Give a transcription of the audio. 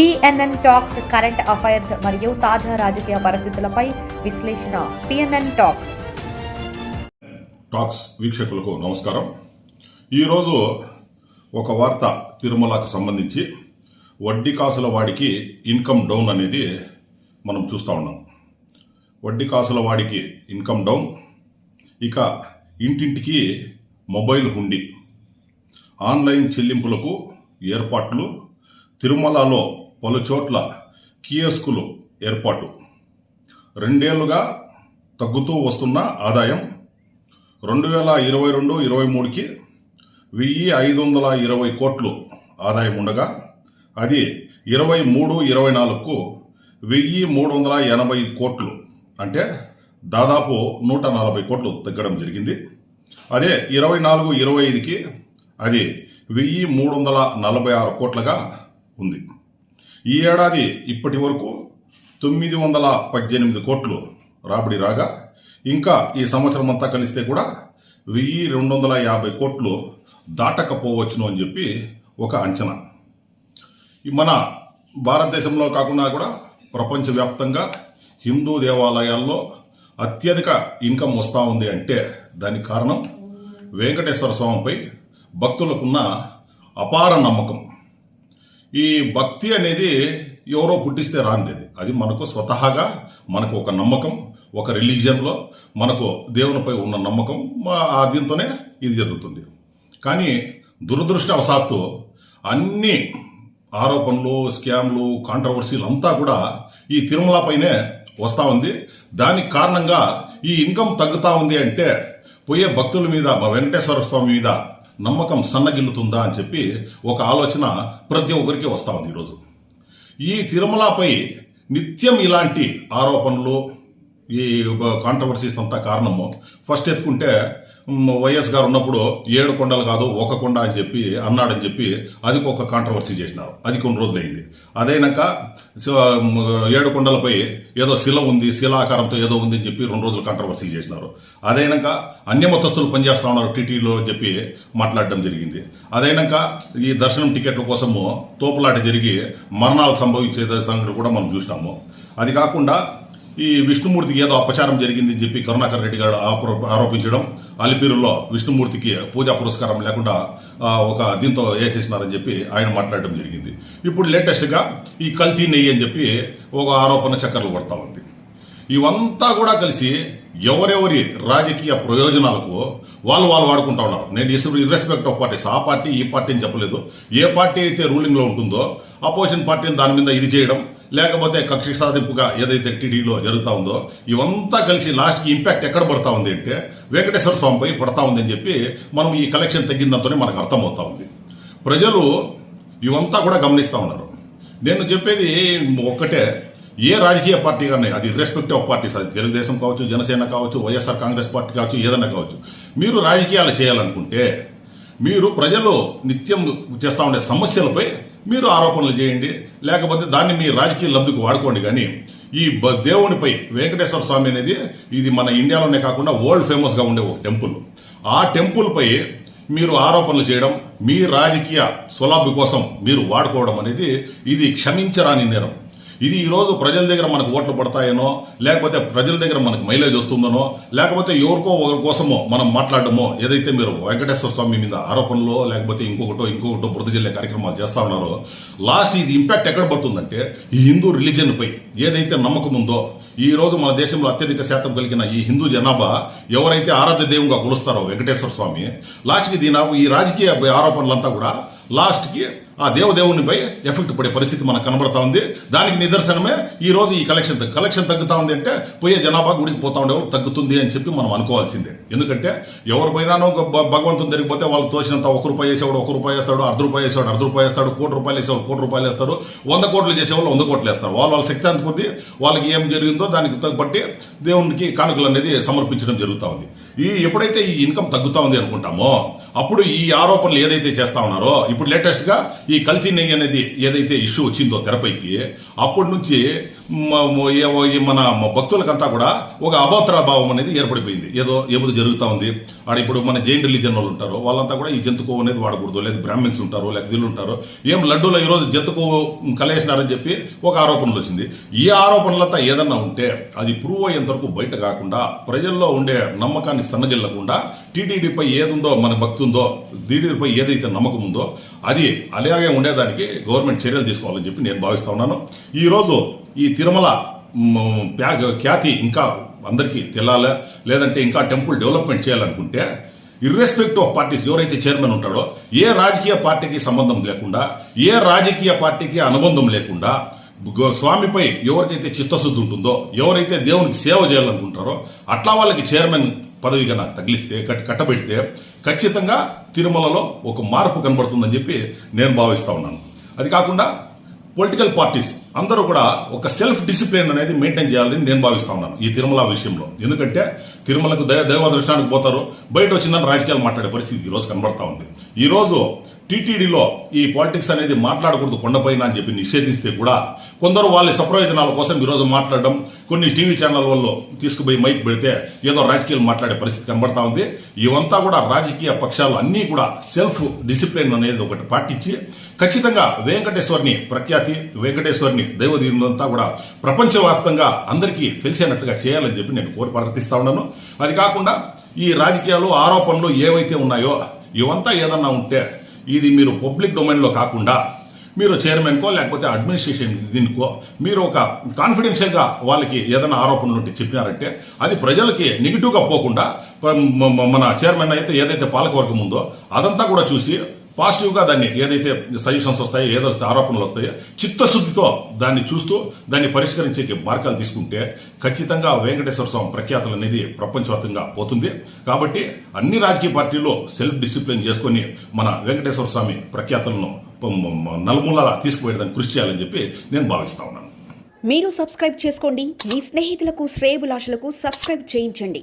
TNN talks current affairs మరియు తాజా రాజకీయ పరిస్థితులపై విశ్లేషణ. టిఎన్ఎన్ టాక్స్ టాక్స్ వీక్షకులకు నమస్కారం. ఈరోజు ఒక వార్త తిరుమలకు సంబంధించి వడ్డీ కాసుల వాడికి ఇన్కమ్ డౌన్ అనేది మనం చూస్తూ ఉన్నాం. వడ్డీ కాసుల వాడికి ఇన్కమ్ డౌన్. ఇక ఇంటింటికి మొబైల్ హుండీ. ఆన్లైన్ చెల్లింపులకు ఏర్పాట్లు. తిరుమలలో పలు చోట్ల కియోస్కులు ఏర్పాటు. రెండేళ్ళుగా తగ్గుతూ వస్తున్న ఆదాయం రెండు వేల ఇరవై రెండు ఇరవై మూడుకి వెయ్యి ఐదు వందల ఇరవై కోట్లు ఆదాయం ఉండగా అది ఇరవై మూడు ఇరవై నాలుగుకు వెయ్యి మూడు వందల ఎనభై కోట్లు. అంటే దాదాపు నూట నలభై కోట్లు తగ్గడం జరిగింది. అదే ఇరవై నాలుగు ఇరవై ఐదుకి అది వెయ్యి మూడు వందల నలభై ఆరు కోట్లుగా ఉంది. ఈ ఏడాది ఇప్పటి వరకు తొమ్మిది వందల పద్దెనిమిది కోట్లు రాబడి రాగా ఇంకా ఈ సంవత్సరం అంతా కలిస్తే కూడా వెయ్యి రెండు వందల యాభై కోట్లు దాటకపోవచ్చును అని చెప్పి ఒక అంచనా. మన భారతదేశంలో కాకుండా కూడా ప్రపంచవ్యాప్తంగా హిందూ దేవాలయాల్లో అత్యధిక ఇన్కమ్ వస్తూ ఉంది అంటే దానికి కారణం వెంకటేశ్వర స్వామిపై భక్తులకున్న అపార నమ్మకం. ఈ భక్తి అనేది ఎవరో పుట్టిస్తే రానిది అది. మనకు స్వతహాగా మనకు ఒక నమ్మకం ఒక రిలీజియన్లో మనకు దేవునిపై ఉన్న నమ్మకం మా- ఆ దీంతోనే ఇది జరుగుతుంది కానీ దురదృష్టవశాత్తు అన్ని ఆరోపణలు స్కామ్లు కాంట్రవర్సీలు అంతా కూడా ఈ తిరుమల పైనే వస్తూ ఉంది దానికి కారణంగా ఈ ఇన్కమ్ తగ్గుతూ ఉంది అంటే పోయే భక్తుల మీద మా వెంకటేశ్వర స్వామి మీద నమ్మకం సన్నగిల్లుతుందా అని చెప్పి ఒక ఆలోచన ప్రతి ఒక్కరికి వస్తూ ఉంది ఈరోజు. ఈ తిరుమలపై నిత్యం ఇలాంటి ఆరోపణలు ఈ కాంట్రవర్సీస్ అంతా కారణము. ఫస్ట్ ఎత్తుకుంటే వైఎస్ గారు ఉన్నప్పుడు ఏడు కొండలు కాదు ఒక కొండ అని చెప్పి అన్నాడని చెప్పి అది ఒక కాంట్రవర్సీ చేసినారు. అది కొన్ని రోజులైంది. అదైనాక ఏడు కొండలపై ఏదో శిల ఉంది శిలాకారంతో ఏదో ఉంది అని చెప్పి రెండు రోజులు కాంట్రవర్సీ చేసినారు. అదైనాక అన్యమతస్తులు పనిచేస్తా ఉన్నారు టీటీలో అని చెప్పి మాట్లాడడం జరిగింది. అదైనాక ఈ దర్శనం టికెట్ల కోసము తోపులాట జరిగి మరణాలు సంభవించే సంగతి కూడా మనం చూసినాము. అది కాకుండా ఈ విష్ణుమూర్తికి ఏదో అపచారం జరిగిందని చెప్పి కరుణాకర్ రెడ్డి గారు ఆరోపించడం అలిపిరులో విష్ణుమూర్తికి పూజా పురస్కారం లేకుండా ఒక దీంతో వేసేసినారని చెప్పి ఆయన మాట్లాడడం జరిగింది. ఇప్పుడు లేటెస్ట్గా ఈ కల్తీ నెయ్యి అని చెప్పి ఒక ఆరోపణ చక్కర్లు పడతా ఉంది. ఇవంతా కూడా కలిసి ఎవరెవరి రాజకీయ ప్రయోజనాలకు వాళ్ళు వాళ్ళు వాడుకుంటా ఉన్నారు. నేను ఇసు ఇర్రెస్పెక్ట్ ఆఫ్ పార్టీస్. ఆ పార్టీ ఈ పార్టీ అని చెప్పలేదు. ఏ పార్టీ అయితే రూలింగ్లో ఉంటుందో అపోజిషన్ పార్టీని దాని మీద ఇది చేయడం లేకపోతే కక్ష సాధింపుగా ఏదైతే టీడీలో జరుగుతూ ఉందో ఇవంతా కలిసి లాస్ట్కి ఇంపాక్ట్ ఎక్కడ పడతా ఉంది అంటే వెంకటేశ్వర స్వామిపై పడతా ఉందని చెప్పి మనం ఈ కలెక్షన్ తగ్గిందంతోనే మనకు అర్థమవుతా ఉంది. ప్రజలు ఇవంతా కూడా గమనిస్తూ ఉన్నారు. నేను చెప్పేది ఒక్కటే ఏ రాజకీయ పార్టీ కానీ అది రెస్పెక్టివ్ ఆఫ్ పార్టీస్ అది తెలుగుదేశం కావచ్చు జనసేన కావచ్చు వైఎస్ఆర్ కాంగ్రెస్ పార్టీ కావచ్చు ఏదైనా కావచ్చు. మీరు రాజకీయాలు చేయాలనుకుంటే మీరు ప్రజలు నిత్యం చేస్తూ ఉండే సమస్యలపై మీరు ఆరోపణలు చేయండి లేకపోతే దాన్ని మీ రాజకీయ లబ్ధికి వాడుకోండి. కానీ ఈ దేవునిపై వెంకటేశ్వర స్వామి అనేది ఇది మన ఇండియాలోనే కాకుండా వరల్డ్ ఫేమస్గా ఉండే ఒక టెంపుల్. ఆ టెంపుల్పై మీరు ఆరోపణలు చేయడం మీ రాజకీయ స్వలాభి కోసం మీరు వాడుకోవడం అనేది ఇది క్షమించరాని నేరం. ఇది ఈరోజు ప్రజల దగ్గర మనకు ఓట్లు పడతాయనో లేకపోతే ప్రజల దగ్గర మనకు మైలేజ్ వస్తుందనో లేకపోతే ఎవరికో ఒకరి కోసమో మనం మాట్లాడడమో ఏదైతే మీరు వెంకటేశ్వర స్వామి మీద ఆరోపణలో లేకపోతే ఇంకొకటో ఇంకొకటో బురద జల్లే కార్యక్రమాలు చేస్తూ ఉన్నారో లాస్ట్ ఇది ఇంపాక్ట్ ఎక్కడ పడుతుందంటే ఈ హిందూ రిలీజన్పై ఏదైతే నమ్మకం ఉందో ఈ రోజు మన దేశంలో అత్యధిక శాతం కలిగిన ఈ హిందూ జనాభా ఎవరైతే ఆరాధ్య దేవుగా కొలుస్తారో వెంకటేశ్వర స్వామి లాస్ట్కి దీని ఈ రాజకీయ ఆరోపణలంతా కూడా లాస్ట్కి ఆ దేవదేవునిపై ఎఫెక్ట్ పడే పరిస్థితి మనకు కనబడతా ఉంది. దానికి నిదర్శనమే ఈ రోజు ఈ కలెక్షన్ కలెక్షన్ తగ్గుతా ఉంది అంటే పోయే జనాభా గుడికి పోతా ఉండేవాళ్ళు తగ్గుతుంది అని చెప్పి మనం అనుకోవాల్సిందే. ఎందుకంటే ఎవరు పోయినానో ఒక భగవంతుని దగ్గరికి వాళ్ళు తోచినంత ఒక రూపాయి వేసేవాడు ఒక రూపాయి వేస్తాడు అర్ధ రూపాయి వేసేవాడు అర్ధ రూపాయి వేస్తాడు కోటి రూపాయలు వేసేవాడు కోటి రూపాయలు వేస్తారు వంద కోట్లు చేసేవాళ్ళు వంద కోట్లు వేస్తారు. వాళ్ళు వాళ్ళ శక్తి అంత కొద్ది వాళ్ళకి ఏం జరిగిందో దానికి బట్టి దేవునికి కానుకలు అనేది సమర్పించడం జరుగుతూ ఉంది. ఈ ఎప్పుడైతే ఈ ఇన్కమ్ తగ్గుతా ఉంది అనుకుంటామో అప్పుడు ఈ ఆరోపణలు ఏదైతే చేస్తా ఉన్నారో ఇప్పుడు లేటెస్ట్గా ఈ కల్తీ నెయ్యి అనేది ఏదైతే ఇష్యూ వచ్చిందో తెరపైకి అప్పటి నుంచి మన భక్తులకంతా కూడా ఒక అభద్ర భావం అనేది ఏర్పడిపోయింది. ఏదో ఏదో జరుగుతూ ఉంది. ఆడ ఇప్పుడు మన జైన్ రిలీజన్ వాళ్ళు ఉంటారు. వాళ్ళంతా కూడా ఈ జంతు అనేది వాడకూడదు. లేదా బ్రాహ్మిన్స్ ఉంటారు లేదా వీళ్ళు ఉంటారు. ఏం లడ్డూలో ఈరోజు జంతు కలేసినారని చెప్పి ఒక ఆరోపణలు వచ్చింది. ఈ ఆరోపణలంతా ఏదన్నా ఉంటే అది ప్రూవ్ అయ్యేంతవరకు బయట కాకుండా ప్రజల్లో ఉండే నమ్మకాన్ని సన్నగిల్లకుండా టీటీడీపై ఏదుందో మన భక్తి ఉందో టీటీడీపై ఏదైతే నమ్మకం ఉందో అది అలాగే ఉండేదానికి గవర్నమెంట్ చర్యలు తీసుకోవాలని చెప్పి నేను భావిస్తా ఉన్నాను. ఈరోజు ఈ తిరుమల ఖ్యాతి ఇంకా అందరికీ తెల్లాలా లేదంటే ఇంకా టెంపుల్ డెవలప్మెంట్ చేయాలనుకుంటే ఇర్రెస్పెక్టివ్ ఆఫ్ పార్టీస్ ఎవరైతే చైర్మన్ ఉంటాడో ఏ రాజకీయ పార్టీకి సంబంధం లేకుండా ఏ రాజకీయ పార్టీకి అనుబంధం లేకుండా గో- స్వామిపై ఎవరికైతే చిత్తశుద్ధి ఉంటుందో ఎవరైతే దేవునికి సేవ చేయాలనుకుంటారో అట్లా వాళ్ళకి చైర్మన్ పదవి కన్నా తగిలిస్తే కట్ కట్టబెడితే ఖచ్చితంగా తిరుమలలో ఒక మార్పు కనబడుతుందని చెప్పి నేను భావిస్తూ ఉన్నాను. అది కాకుండా పొలిటికల్ పార్టీస్ అందరూ కూడా ఒక సెల్ఫ్ డిసిప్లిన్ అనేది మెయింటైన్ చేయాలని నేను భావిస్తా ఉన్నాను ఈ తిరుమల విషయంలో. ఎందుకంటే తిరుమలకు దైవ దైవ దర్శనానికి పోతారు. బయట వచ్చిందని రాజకీయాలు మాట్లాడే పరిస్థితి ఈరోజు రోజు కనబడతా ఉంది. ఈ రోజు టీటీడీలో ఈ పాలిటిక్స్ అనేది మాట్లాడకూడదు కొండపైన అని చెప్పి నిషేధిస్తే కూడా కొందరు వాళ్ళ సప్రయోజనాల కోసం ఈరోజు మాట్లాడడం కొన్ని టీవీ ఛానల్ వాళ్ళు తీసుకుపోయి మైక్ పెడితే ఏదో రాజకీయాలు మాట్లాడే పరిస్థితి కనబడతా ఉంది. ఇవంతా కూడా రాజకీయ పక్షాలు అన్నీ కూడా సెల్ఫ్ డిసిప్లిన్ అనేది ఒకటి పాటించి ఖచ్చితంగా వెంకటేశ్వర్ని ప్రఖ్యాతి వెంకటేశ్వర్ని దైవదీనంతా కూడా ప్రపంచవ్యాప్తంగా అందరికీ తెలిసేనట్లుగా చేయాలని చెప్పి నేను కోరి ప్రార్థిస్తా ఉన్నాను. అది కాకుండా ఈ రాజకీయాలు ఆరోపణలు ఏవైతే ఉన్నాయో ఇవంతా ఏదన్నా ఉంటే ఇది మీరు పబ్లిక్ డొమైన్లో కాకుండా మీరు చైర్మన్కో లేకపోతే అడ్మినిస్ట్రేషన్ దీనికో మీరు ఒక కాన్ఫిడెన్షియల్గా వాళ్ళకి ఏదైనా ఆరోపణలు ఉంటే చెప్పినారంటే అది ప్రజలకి నెగిటివ్గా పోకుండా మన చైర్మన్ అయితే ఏదైతే పాలకవర్గం ఉందో అదంతా కూడా చూసి పాజిటివ్గా దాన్ని ఏదైతే సజెషన్స్ వస్తాయో ఏదైతే ఆరోపణలు వస్తాయో చిత్తశుద్ధితో దాన్ని చూస్తూ దాన్ని పరిష్కరించే మార్గాలు తీసుకుంటే ఖచ్చితంగా వెంకటేశ్వర స్వామి ప్రఖ్యాతులు అనేది ప్రపంచవ్యాప్తంగా పోతుంది. కాబట్టి అన్ని రాజకీయ పార్టీలు సెల్ఫ్ డిసిప్లిన్ చేసుకొని మన వెంకటేశ్వర స్వామి ప్రఖ్యాతులను నలుమూలలా తీసుకువెళ్ళడానికి కృషి చేయాలని చెప్పి నేను భావిస్తా ఉన్నాను. మీరు సబ్స్క్రైబ్ చేసుకోండి. మీ స్నేహితులకు శ్రేయబులాషులకు సబ్స్క్రైబ్ చేయించండి.